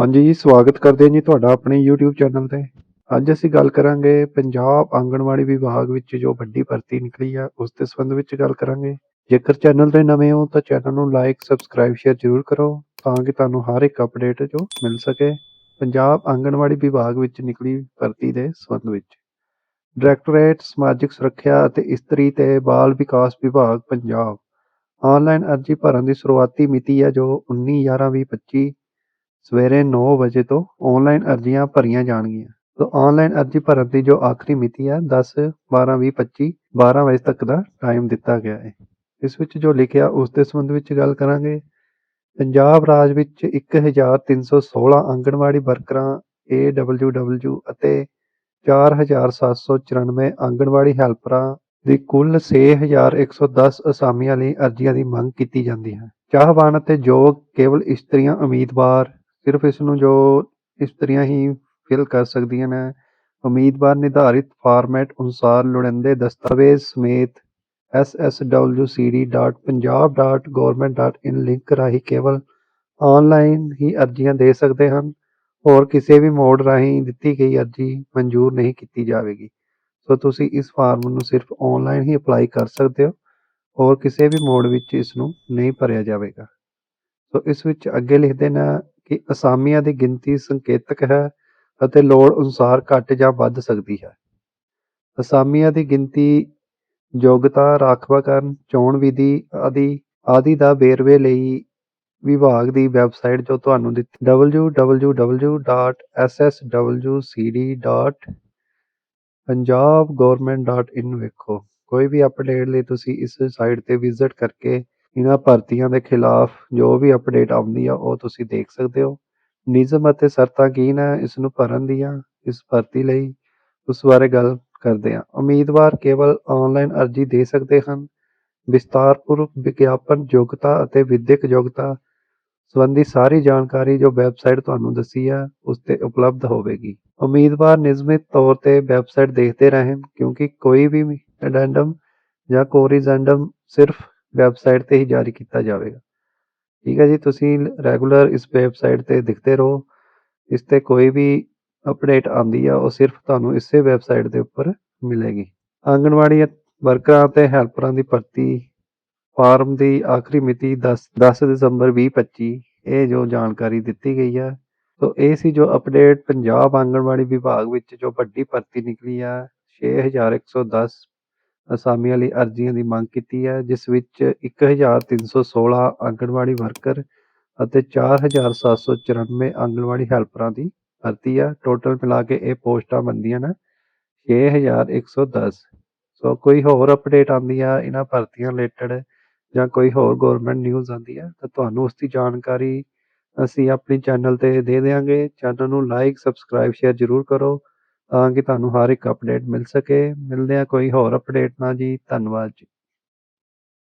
ਹਾਂਜੀ ਜੀ, ਸਵਾਗਤ ਕਰਦੇ ਹਾਂ ਜੀ ਤੁਹਾਡਾ ਆਪਣੇ YouTube ਚੈਨਲ ਤੇ। ਅੱਜ ਅਸੀਂ ਗੱਲ ਕਰਾਂਗੇ ਪੰਜਾਬ ਆਂਗਣਵਾੜੀ ਵਿਭਾਗ ਵਿੱਚ ਜੋ ਵੱਡੀ ਭਰਤੀ ਨਿਕਲੀ ਆ, ਉਸ ਦੇ ਸੰਬੰਧ ਵਿੱਚ ਗੱਲ ਕਰਾਂਗੇ। ਜੇਕਰ ਚੈਨਲ ਤੇ ਨਵੇਂ ਹੋ ਤਾਂ ਚੈਨਲ ਨੂੰ ਲਾਈਕ ਸਬਸਕ੍ਰਾਈਬ ਸ਼ੇਅਰ ਜ਼ਰੂਰ ਕਰੋ ਤਾਂ ਕਿ ਤੁਹਾਨੂੰ ਹਰ ਇੱਕ ਅਪਡੇਟ ਜੋ ਮਿਲ ਸਕੇ ਪੰਜਾਬ ਆਂਗਣਵਾੜੀ ਵਿਭਾਗ ਵਿੱਚ ਨਿਕਲੀ ਭਰਤੀ ਦੇ ਸੰਬੰਧ ਵਿੱਚ। ਡਾਇਰੈਕਟੋਰੇਟ ਸਮਾਜਿਕ ਸੁਰੱਖਿਆ ਅਤੇ ਇਸਤਰੀ ਤੇ ਬਾਲ ਵਿਕਾਸ ਵਿਭਾਗ, ਪੰਜਾਬ। ਆਨਲਾਈਨ ਅਰਜ਼ੀ ਭਰਨ ਦੀ ਸ਼ੁਰੂਆਤੀ ਮਿਤੀ ਹੈ ਜੋ 19/11/2025 ਸਵੇਰੇ ਨੌ ਵਜੇ ਤੋਂ ਆਨਲਾਈਨ ਅਰਜ਼ੀਆਂ ਭਰੀਆਂ ਜਾਣਗੀਆਂ। ਤਾਂ ਆਨਲਾਈਨ ਅਰਜ਼ੀ ਭਰਨ ਦੀ ਜੋ ਆਖਰੀ ਮਿਤੀ ਹੈ 10 12 20 25 12 ਵਜੇ ਤੱਕ ਦਾ ਟਾਈਮ ਦਿੱਤਾ ਗਿਆ ਹੈ ਇਸ ਵਿੱਚ ਜੋ ਲਿਖਿਆ, ਉਸ ਦੇ ਸੰਬੰਧ ਵਿੱਚ ਗੱਲ ਕਰਾਂਗੇ। ਪੰਜਾਬ ਰਾਜ ਵਿੱਚ 1316 ਆਂਗਣਵਾੜੀ ਵਰਕਰਾਂ AWW ਅਤੇ 4794 ਆਂਗਣਵਾੜੀ ਹੈਲਪਰਾਂ ਦੀ ਕੁੱਲ 6110 ਅਸਾਮੀਆਂ ਲਈ ਅਰਜ਼ੀਆਂ ਦੀ ਮੰਗ ਕੀਤੀ ਜਾਂਦੀ ਹੈ। ਚਾਹਵਾਨ ਅਤੇ ਯੋਗ ਕੇਵਲ ਇਸਤਰੀਆਂ, ਉਮੀਦਵਾਰ ਸਿਰਫ ਇਸ ਨੂੰ ਜੋ ਇਸਤਰੀਆਂ ਹੀ ਫਿਲ ਕਰ ਸਕਦੀਆਂ ਨੇ। ਉਮੀਦਵਾਰ ਨਿਰਧਾਰਿਤ ਫਾਰਮੈਟ ਅਨੁਸਾਰ ਲੋੜੀਂਦੇ ਦਸਤਾਵੇਜ਼ ਸਮੇਤ sswcd.punjab.government.in ਲਿੰਕ ਰਾਹੀਂ ਕੇਵਲ ਆਨਲਾਈਨ ਹੀ ਅਰਜ਼ੀਆਂ ਦੇ ਸਕਦੇ ਹਨ। ਹੋਰ ਕਿਸੇ ਵੀ ਮੋਡ ਰਾਹੀਂ ਦਿੱਤੀ ਗਈ ਅਰਜ਼ੀ ਮਨਜ਼ੂਰ ਨਹੀਂ ਕੀਤੀ ਜਾਵੇਗੀ। ਸੋ ਤੁਸੀਂ ਇਸ ਫਾਰਮ ਨੂੰ ਸਿਰਫ ਆਨਲਾਈਨ ਹੀ ਅਪਲਾਈ ਕਰ ਸਕਦੇ ਹੋ। ਹੋਰ ਕਿਸੇ ਵੀ ਮੋਡ ਵਿੱਚ ਇਸ ਨੂੰ ਨਹੀਂ ਭਰਿਆ ਜਾਵੇਗਾ। ਸੋ ਇਸ ਵਿੱਚ ਅੱਗੇ ਲਿਖਦੇ ਨੇ ਕਿ ਅਸਾਮੀਆਂ ਦੀ ਗਿਣਤੀ ਸੰਕੇਤਕ ਹੈ ਅਤੇ ਲੋੜ ਅਨੁਸਾਰ ਘੱਟ ਜਾਂ ਵੱਧ ਸਕਦੀ ਹੈ। ਅਸਾਮੀਆਂ ਦੀ ਗਿਣਤੀ ਯੋਗਤਾ ਰਾਖਵਾਂਕਰਨ ਚੋਣ ਵਿਧੀ ਆਦਿ ਆਦਿ ਦਾ ਵੇਰਵੇ ਲਈ ਵਿਭਾਗ ਦੀ ਵੈਬਸਾਈਟ ਜੋ ਤੁਹਾਨੂੰ ਦਿੱਤੀ www.sswcd.punjabgovernment.in ਵੇਖੋ। ਕੋਈ ਵੀ ਅਪਡੇਟ ਲਈ ਤੁਸੀਂ ਇਸ ਸਾਈਟ ਤੇ ਵਿਜ਼ਿਟ ਕਰਕੇ ਇਹਨਾਂ ਭਰਤੀਆਂ ਦੇ ਖਿਲਾਫ ਜੋ ਵੀ ਅਪਡੇਟ ਆਉਂਦੀ ਆ, ਉਹ ਤੁਸੀਂ ਦੇਖ ਸਕਦੇ ਹੋ। ਨਿਯਮ ਅਤੇ ਸ਼ਰਤਾਂ ਕੀ ਨੇ ਇਸ ਨੂੰ ਭਰਨ ਦੀਆਂ, ਇਸ ਭਰਤੀ ਲਈ ਉਸ ਬਾਰੇ ਗੱਲ ਕਰਦੇ ਹਾਂ। ਉਮੀਦਵਾਰ ਕੇਵਲ ਆਨਲਾਈਨ ਅਰਜ਼ੀ ਦੇ ਸਕਦੇ ਹਨ। ਵਿਸਤਾਰਪੂਰਵਕ ਵਿਗਿਆਪਨ ਯੋਗਤਾ ਅਤੇ ਵਿਦਿਅਕ ਯੋਗਤਾ ਸੰਬੰਧੀ ਸਾਰੀ ਜਾਣਕਾਰੀ ਜੋ ਵੈਬਸਾਈਟ ਤੁਹਾਨੂੰ ਦੱਸੀ ਹੈ ਉਸ ਤੇ ਉਪਲਬਧ ਹੋਵੇਗੀ। ਉਮੀਦਵਾਰ ਨਿਯਮਿਤ ਤੌਰ ਤੇ ਵੈਬਸਾਈਟ ਦੇਖਦੇ ਰਹਿਣ, ਕਿਉਂਕਿ ਕੋਈ ਵੀ ਐਡੈਂਡਮ ਜਾਂ ਕੋਰੀਜ਼ੈਂਡਮ ਸਿਰਫ ਵੈਬਸਾਈਟ ਤੇ ਹੀ ਜਾਰੀ ਕੀਤਾ ਜਾਵੇਗਾ। ਠੀਕ ਹੈ ਜੀ, ਤੁਸੀਂ ਰੈਗੂਲਰ ਇਸ ਵੈਬਸਾਈਟ ਤੇ ਦਿਖਦੇ ਰਹੋ। ਇਸ ਤੇ ਕੋਈ ਵੀ ਅਪਡੇਟ ਆਉਂਦੀ ਆ, ਉਹ ਸਿਰਫ ਤੁਹਾਨੂੰ ਇਸੇ ਵੈਬਸਾਈਟ ਦੇ ਉੱਪਰ ਮਿਲੇਗੀ। ਆਂਗਣਵਾੜੀ ਵਰਕਰਾਂ ਅਤੇ ਹੈਲਪਰਾਂ ਦੀ ਭਰਤੀ ਫਾਰਮ ਦੀ ਆਖਰੀ ਮਿਤੀ 10 10 ਦਸੰਬਰ 2025 ਇਹ ਜੋ ਜਾਣਕਾਰੀ ਦਿੱਤੀ ਗਈ ਹੈ ਸੋ ਇਹ ਸੀ ਜੋ ਅਪਡੇਟ ਪੰਜਾਬ ਆਂਗਣਵਾੜੀ ਵਿਭਾਗ ਵਿੱਚ ਜੋ ਵੱਡੀ ਭਰਤੀ ਨਿਕਲੀ ਹੈ 6110 ਅਸਾਮੀਆਂ ਲਈ ਅਰਜ਼ੀਆਂ ਦੀ ਮੰਗ ਕੀਤੀ ਹੈ, ਜਿਸ ਵਿੱਚ 1316 ਆਂਗਣਵਾੜੀ ਵਰਕਰ ਅਤੇ 4794 ਆਂਗਣਵਾੜੀ ਹੈਲਪਰਾਂ ਦੀ ਭਰਤੀ ਆ ਟੋਟਲ ਮਿਲਾ ਕੇ ਇਹ ਪੋਸਟਾਂ ਬਣਦੀਆਂ ਨੇ 6110 ਸੋ ਕੋਈ ਹੋਰ ਅਪਡੇਟ ਆਉਂਦੀ ਆ, ਇਹਨਾਂ ਭਰਤੀਆਂ ਰਿਲੇਟਡ ਜਾਂ ਕੋਈ ਹੋਰ ਗਵਰਨਮੈਂਟ ਨਿਊਜ਼ ਆਉਂਦੀ ਆ, ਤਾਂ ਤੁਹਾਨੂੰ ਉਸ ਦੀ ਜਾਣਕਾਰੀ ਅਸੀਂ ਆਪਣੀ ਚੈਨਲ ਤੇ ਦੇ ਦੇਵਾਂਗੇ ਚੈਨਲ ਨੂੰ ਲਾਈਕ, ਸਬਸਕ੍ਰਾਈਬ, ਸ਼ੇਅਰ ਜ਼ਰੂਰ ਕਰੋ। ਤਾਂ ਕਿ ਤੁਹਾਨੂੰ ਹਰ ਇੱਕ ਅਪਡੇਟ ਮਿਲ ਸਕੇ। ਮਿਲਦੇ ਆ ਕੋਈ ਹੋਰ ਅਪਡੇਟ ਨਾਲ ਜੀ। ਧੰਨਵਾਦ ਜੀ।